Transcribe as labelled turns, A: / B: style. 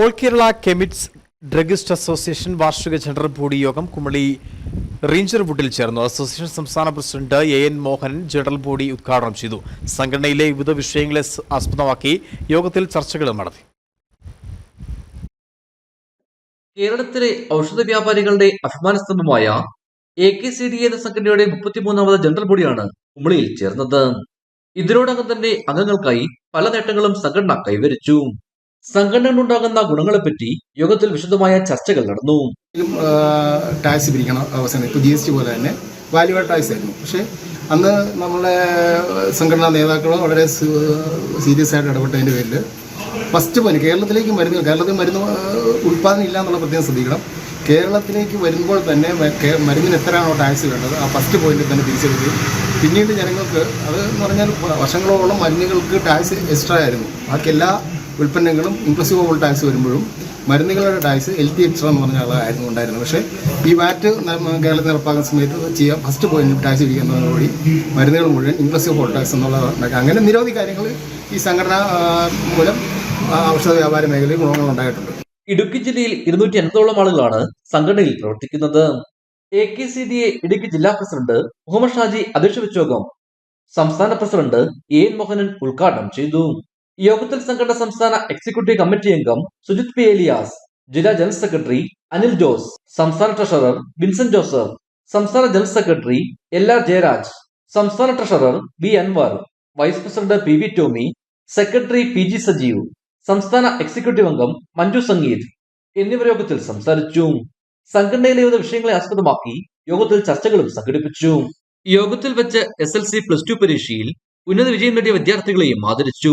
A: All Kerala chemists druggist association വാർഷിക general body യോഗം Kumily ranger വുഡിൽ ചേർന്നു. അസോസിയേഷൻ സംസ്ഥാന president A N Mohan general body ഉദ്ഘാടനം ചെയ്തു. സംഘടനയിലെ വിവിധ വിഷയങ്ങളെ ആസ്പദമാക്കി യോഗത്തിൽ ചർച്ചകളും നടത്തി.
B: കേരളത്തിലെ ഔഷധ വ്യാപാരികളുടെ അഭിമാന സ്തംഭമായ എ കെ സി ഡി എന്ന സംഘടനയുടെ മുപ്പത്തിമൂന്നാമത് ജനറൽ ബോഡിയാണ് കുമളിയിൽ ചേർന്നത്. ഇതിനോടകം തന്നെ അംഗങ്ങൾക്കായി പല നേട്ടങ്ങളും സംഘടന കൈവരിച്ചു. സംഘടനകളുണ്ടാകുന്ന ഗുണങ്ങളെപ്പറ്റി യോഗത്തിൽ വിശദമായ ചർച്ചകൾ നടന്നു.
C: ടാക്സ് പിരിക്കണ അവസാനം ഇപ്പോൾ ജി എസ് ടി പോലെ തന്നെ വാല്യൂ ടാക്സ് ആയിരുന്നു. പക്ഷേ അന്ന് നമ്മളെ സംഘടനാ നേതാക്കൾ വളരെ സീരിയസ് ആയിട്ട് ഇടപെട്ടതിന്റെ പേരിൽ ഫസ്റ്റ് പോയിന്റ് കേരളത്തിലേക്ക് മരുന്ന് കേരളത്തിൽ മരുന്ന് ഉൽപ്പാദനം ഇല്ല എന്നുള്ള പ്രത്യേകം ശ്രദ്ധിക്കണം. കേരളത്തിലേക്ക് വരുമ്പോൾ തന്നെ മരുന്നിന് എത്രയാണോ ടാക്സ് വേണ്ടത് ആ ഫസ്റ്റ് പോയിന്റിൽ തന്നെ തിരിച്ചെടുക്കുകയും പിന്നീട് ജനങ്ങൾക്ക് അത് എന്ന് പറഞ്ഞാൽ വർഷങ്ങളോളം മരുന്നുകൾക്ക് ടാക്സ് എക്സ്ട്രാ ആയിരുന്നു. ബാക്കി എല്ലാ ഉൽപ്പന്നങ്ങളും ഇൻക്ലൂസീവ് ഓൾ ടാക്സ് വരുമ്പോഴും മരുന്നുകളുടെ ടാക്സ് എൽ ടി എക്സ്ട്രാ എന്ന് പറഞ്ഞ ആളായിരുന്നു ഉണ്ടായിരുന്നത്. പക്ഷേ ഈ വാറ്റ് കേരളത്തിൽ നടപ്പാക്കുന്ന സമയത്ത് ചെയ്യാം ഫസ്റ്റ് പോയിന്റ് ടാക്സ് ഇരിക്കുന്നതോടുകൂടി മരുന്നുകൾ മുഴുവൻ ഇൻക്ലൂസീവ് ഓൾ ടാക്സ് എന്നുള്ളതാണ് അങ്ങനെ നിരവധി കാര്യങ്ങൾ ഈ സംഘടന മൂലം ഔഷധ വ്യാപാര മേഖലയിൽ ഗുണങ്ങൾ ഉണ്ടായിട്ടുണ്ട്.
B: ഇടുക്കി ജില്ലയിൽ ഇരുന്നൂറ്റി എൺപതോളം ആളുകളാണ് സംഘടനയിൽ പ്രവർത്തിക്കുന്നത്. A K C D A Idukki ജില്ലാ പ്രസിഡന്റ് മുഹമ്മദ് ഷാജി അധ്യക്ഷ വെച്ചോകം സംസ്ഥാന പ്രസിഡന്റ് എ എൻ മോഹനൻ ഉദ്ഘാടനം ചെയ്തു. യോഗത്തിൽ സംഘടന സംസ്ഥാന എക്സിക്യൂട്ടീവ് കമ്മിറ്റി അംഗം സുജിത് പി ഏലിയാസ് ജില്ലാ ജനറൽ സെക്രട്ടറി അനിൽ ജോസ് സംസ്ഥാന ട്രഷറർ വിൻസെന്റ് ജോസഫ് സംസ്ഥാന general secretary L R Jayaraj സംസ്ഥാന treasurer V Anwar vice president P V Tomy secretary P G Sajeev സംസ്ഥാന എക്സിക്യൂട്ടീവ് അംഗം മഞ്ജു സംഗീത് എന്നിവർ യോഗത്തിൽ സംസാരിച്ചു. സംഘടനയിലെ വിവിധ വിഷയങ്ങളെ ആസ്പദമാക്കി യോഗത്തിൽ ചർച്ചകളും സംഘടിപ്പിച്ചു. യോഗത്തിൽ വെച്ച് S L C plus two പരീക്ഷയിൽ ഉന്നത വിജയം നേടിയ വിദ്യാർത്ഥികളെയും ആദരിച്ചു.